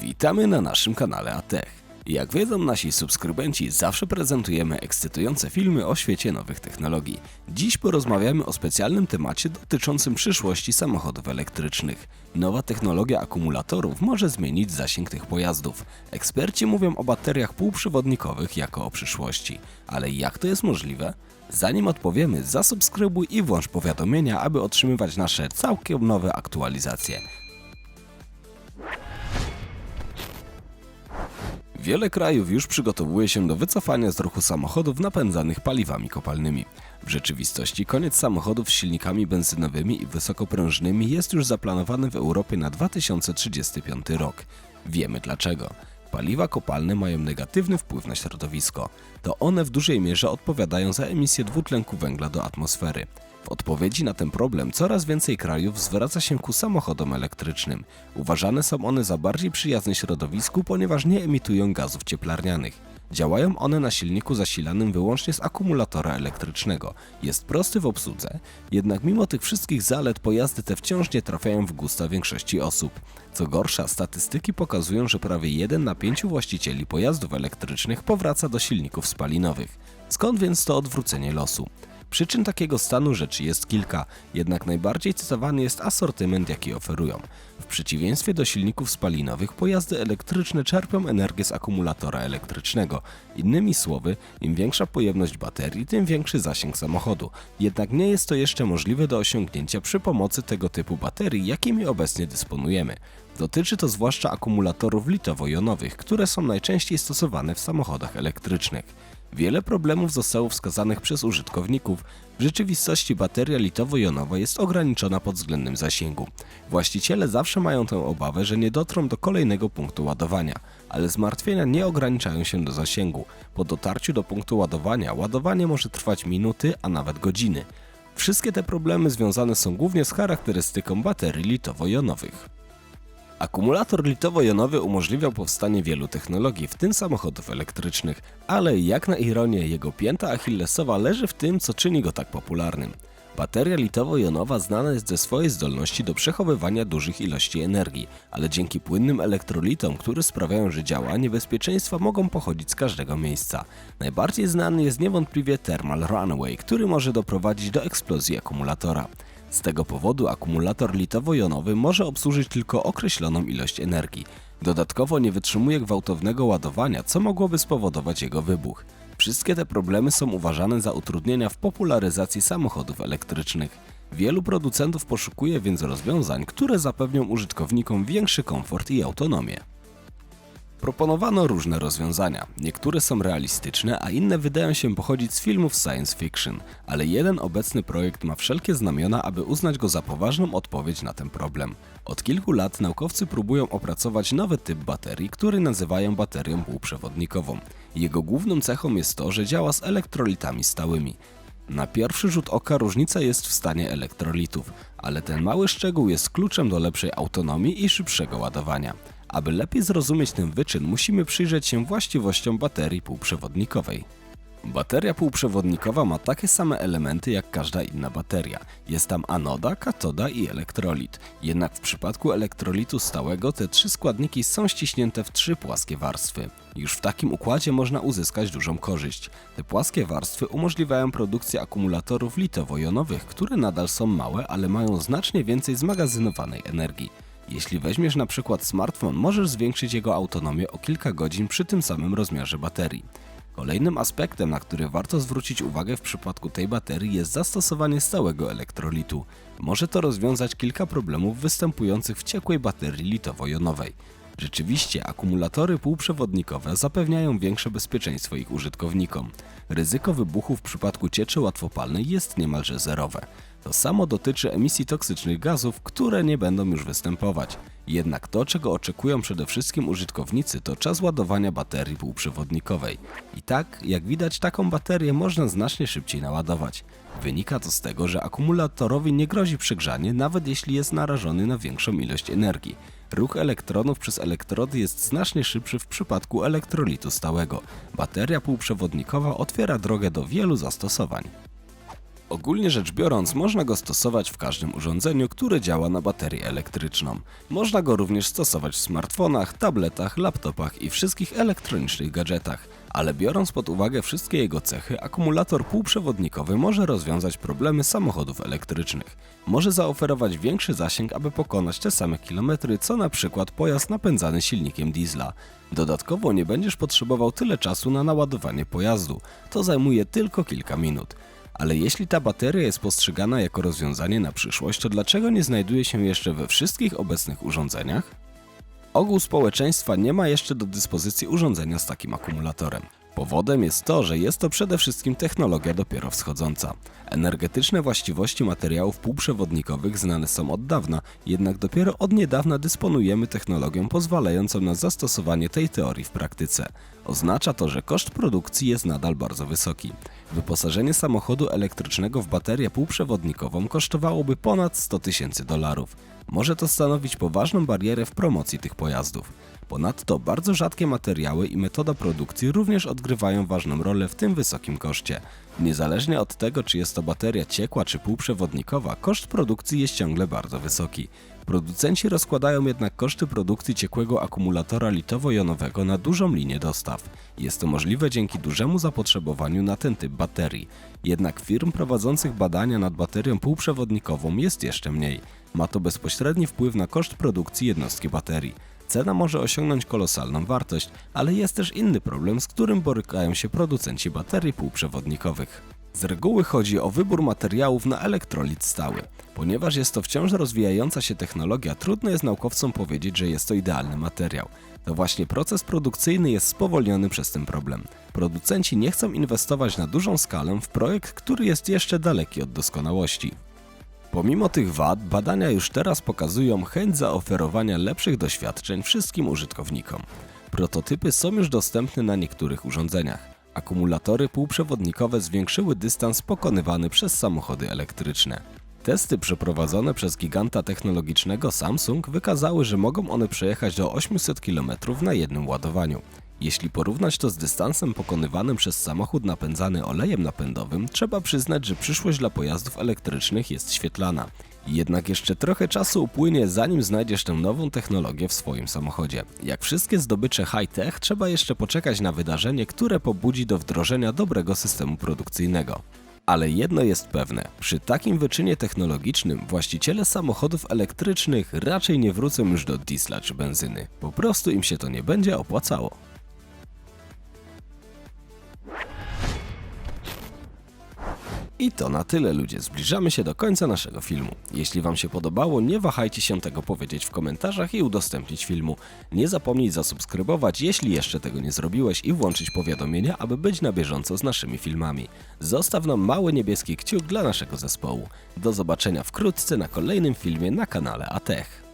Witamy na naszym kanale ATech. Jak wiedzą nasi subskrybenci, zawsze prezentujemy ekscytujące filmy o świecie nowych technologii. Dziś porozmawiamy o specjalnym temacie dotyczącym przyszłości samochodów elektrycznych. Nowa technologia akumulatorów może zmienić zasięg tych pojazdów. Eksperci mówią o bateriach półprzewodnikowych jako o przyszłości. Ale jak to jest możliwe? Zanim odpowiemy, zasubskrybuj i włącz powiadomienia, aby otrzymywać nasze całkiem nowe aktualizacje. Wiele krajów już przygotowuje się do wycofania z ruchu samochodów napędzanych paliwami kopalnymi. W rzeczywistości koniec samochodów z silnikami benzynowymi i wysokoprężnymi jest już zaplanowany w Europie na 2035 rok. Wiemy dlaczego. Paliwa kopalne mają negatywny wpływ na środowisko. To one w dużej mierze odpowiadają za emisję dwutlenku węgla do atmosfery. W odpowiedzi na ten problem coraz więcej krajów zwraca się ku samochodom elektrycznym. Uważane są one za bardziej przyjazne środowisku, ponieważ nie emitują gazów cieplarnianych. Działają one na silniku zasilanym wyłącznie z akumulatora elektrycznego. Jest prosty w obsłudze, jednak mimo tych wszystkich zalet pojazdy te wciąż nie trafiają w gusta większości osób. Co gorsza, statystyki pokazują, że prawie 1 na 5 właścicieli pojazdów elektrycznych powraca do silników spalinowych. Skąd więc to odwrócenie losu? Przyczyn takiego stanu rzeczy jest kilka, jednak najbardziej cytowany jest asortyment, jaki oferują. W przeciwieństwie do silników spalinowych, pojazdy elektryczne czerpią energię z akumulatora elektrycznego. Innymi słowy, im większa pojemność baterii, tym większy zasięg samochodu. Jednak nie jest to jeszcze możliwe do osiągnięcia przy pomocy tego typu baterii, jakimi obecnie dysponujemy. Dotyczy to zwłaszcza akumulatorów litowo-jonowych, które są najczęściej stosowane w samochodach elektrycznych. Wiele problemów zostało wskazanych przez użytkowników. W rzeczywistości bateria litowo-jonowa jest ograniczona pod względem zasięgu. Właściciele zawsze mają tę obawę, że nie dotrą do kolejnego punktu ładowania, ale zmartwienia nie ograniczają się do zasięgu. Po dotarciu do punktu ładowania, ładowanie może trwać minuty, a nawet godziny. Wszystkie te problemy związane są głównie z charakterystyką baterii litowo-jonowych. Akumulator litowo-jonowy umożliwiał powstanie wielu technologii, w tym samochodów elektrycznych, ale jak na ironię, jego pięta achillesowa leży w tym, co czyni go tak popularnym. Bateria litowo-jonowa znana jest ze swojej zdolności do przechowywania dużych ilości energii, ale dzięki płynnym elektrolitom, które sprawiają, że działa, niebezpieczeństwa mogą pochodzić z każdego miejsca. Najbardziej znany jest niewątpliwie thermal runaway, który może doprowadzić do eksplozji akumulatora. Z tego powodu akumulator litowo-jonowy może obsłużyć tylko określoną ilość energii. Dodatkowo nie wytrzymuje gwałtownego ładowania, co mogłoby spowodować jego wybuch. Wszystkie te problemy są uważane za utrudnienia w popularyzacji samochodów elektrycznych. Wielu producentów poszukuje więc rozwiązań, które zapewnią użytkownikom większy komfort i autonomię. Proponowano różne rozwiązania. Niektóre są realistyczne, a inne wydają się pochodzić z filmów science fiction, ale jeden obecny projekt ma wszelkie znamiona, aby uznać go za poważną odpowiedź na ten problem. Od kilku lat naukowcy próbują opracować nowy typ baterii, który nazywają baterią półprzewodnikową. Jego główną cechą jest to, że działa z elektrolitami stałymi. Na pierwszy rzut oka różnica jest w stanie elektrolitów, ale ten mały szczegół jest kluczem do lepszej autonomii i szybszego ładowania. Aby lepiej zrozumieć ten wyczyn, musimy przyjrzeć się właściwościom baterii półprzewodnikowej. Bateria półprzewodnikowa ma takie same elementy jak każda inna bateria. Jest tam anoda, katoda i elektrolit. Jednak w przypadku elektrolitu stałego te trzy składniki są ściśnięte w trzy płaskie warstwy. Już w takim układzie można uzyskać dużą korzyść. Te płaskie warstwy umożliwiają produkcję akumulatorów litowo-jonowych, które nadal są małe, ale mają znacznie więcej zmagazynowanej energii. Jeśli weźmiesz na przykład smartfon, możesz zwiększyć jego autonomię o kilka godzin przy tym samym rozmiarze baterii. Kolejnym aspektem, na który warto zwrócić uwagę w przypadku tej baterii jest zastosowanie stałego elektrolitu. Może to rozwiązać kilka problemów występujących w ciekłej baterii litowo-jonowej. Rzeczywiście, akumulatory półprzewodnikowe zapewniają większe bezpieczeństwo ich użytkownikom. Ryzyko wybuchu w przypadku cieczy łatwopalnej jest niemalże zerowe. To samo dotyczy emisji toksycznych gazów, które nie będą już występować. Jednak to, czego oczekują przede wszystkim użytkownicy, to czas ładowania baterii półprzewodnikowej. I tak, jak widać, taką baterię można znacznie szybciej naładować. Wynika to z tego, że akumulatorowi nie grozi przegrzanie, nawet jeśli jest narażony na większą ilość energii. Ruch elektronów przez elektrody jest znacznie szybszy w przypadku elektrolitu stałego. Bateria półprzewodnikowa otwiera drogę do wielu zastosowań. Ogólnie rzecz biorąc, można go stosować w każdym urządzeniu, które działa na baterię elektryczną. Można go również stosować w smartfonach, tabletach, laptopach i wszystkich elektronicznych gadżetach. Ale biorąc pod uwagę wszystkie jego cechy, akumulator półprzewodnikowy może rozwiązać problemy samochodów elektrycznych. Może zaoferować większy zasięg, aby pokonać te same kilometry, co na przykład pojazd napędzany silnikiem diesla. Dodatkowo nie będziesz potrzebował tyle czasu na naładowanie pojazdu. To zajmuje tylko kilka minut. Ale jeśli ta bateria jest postrzegana jako rozwiązanie na przyszłość, to dlaczego nie znajduje się jeszcze we wszystkich obecnych urządzeniach? Ogół społeczeństwa nie ma jeszcze do dyspozycji urządzenia z takim akumulatorem. Powodem jest to, że jest to przede wszystkim technologia dopiero wschodząca. Energetyczne właściwości materiałów półprzewodnikowych znane są od dawna, jednak dopiero od niedawna dysponujemy technologią pozwalającą na zastosowanie tej teorii w praktyce. Oznacza to, że koszt produkcji jest nadal bardzo wysoki. Wyposażenie samochodu elektrycznego w baterię półprzewodnikową kosztowałoby ponad 100 tysięcy dolarów. Może to stanowić poważną barierę w promocji tych pojazdów. Ponadto bardzo rzadkie materiały i metoda produkcji również odgrywają ważną rolę w tym wysokim koszcie. Niezależnie od tego, czy jest to bateria ciekła czy półprzewodnikowa, koszt produkcji jest ciągle bardzo wysoki. Producenci rozkładają jednak koszty produkcji ciekłego akumulatora litowo-jonowego na dużą linię dostaw. Jest to możliwe dzięki dużemu zapotrzebowaniu na ten typ baterii. Jednak firm prowadzących badania nad baterią półprzewodnikową jest jeszcze mniej. Ma to bezpośredni wpływ na koszt produkcji jednostki baterii. Cena może osiągnąć kolosalną wartość, ale jest też inny problem, z którym borykają się producenci baterii półprzewodnikowych. Z reguły chodzi o wybór materiałów na elektrolit stały. Ponieważ jest to wciąż rozwijająca się technologia, trudno jest naukowcom powiedzieć, że jest to idealny materiał. To właśnie proces produkcyjny jest spowolniony przez ten problem. Producenci nie chcą inwestować na dużą skalę w projekt, który jest jeszcze daleki od doskonałości. Pomimo tych wad, badania już teraz pokazują chęć zaoferowania lepszych doświadczeń wszystkim użytkownikom. Prototypy są już dostępne na niektórych urządzeniach. Akumulatory półprzewodnikowe zwiększyły dystans pokonywany przez samochody elektryczne. Testy przeprowadzone przez giganta technologicznego Samsung wykazały, że mogą one przejechać do 800 km na jednym ładowaniu. Jeśli porównać to z dystansem pokonywanym przez samochód napędzany olejem napędowym, trzeba przyznać, że przyszłość dla pojazdów elektrycznych jest świetlana. Jednak jeszcze trochę czasu upłynie, zanim znajdziesz tę nową technologię w swoim samochodzie. Jak wszystkie zdobycze high-tech, trzeba jeszcze poczekać na wydarzenie, które pobudzi do wdrożenia dobrego systemu produkcyjnego. Ale jedno jest pewne, przy takim wyczynie technologicznym właściciele samochodów elektrycznych raczej nie wrócą już do diesla czy benzyny. Po prostu im się to nie będzie opłacało. I to na tyle ludzie, zbliżamy się do końca naszego filmu. Jeśli Wam się podobało, nie wahajcie się tego powiedzieć w komentarzach i udostępnić filmu. Nie zapomnij zasubskrybować, jeśli jeszcze tego nie zrobiłeś i włączyć powiadomienia, aby być na bieżąco z naszymi filmami. Zostaw nam mały niebieski kciuk dla naszego zespołu. Do zobaczenia wkrótce na kolejnym filmie na kanale Atech.